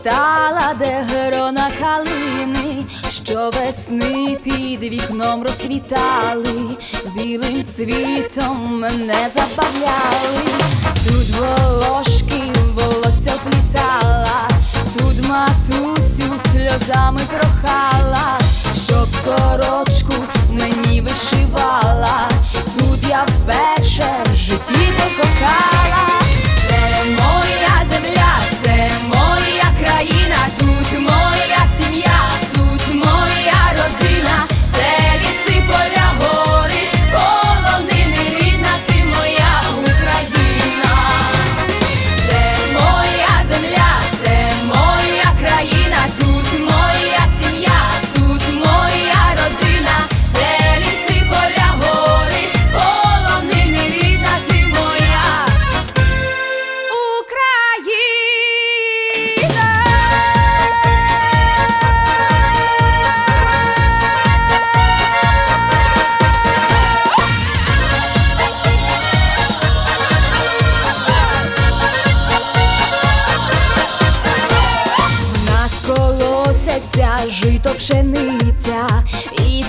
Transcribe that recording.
стала, де грона калини, що весни під вікном розквітали, білим цвітом мене забавляли, тут волошки волосся плітала, тут матусю сльозами прохала, щоб сорочку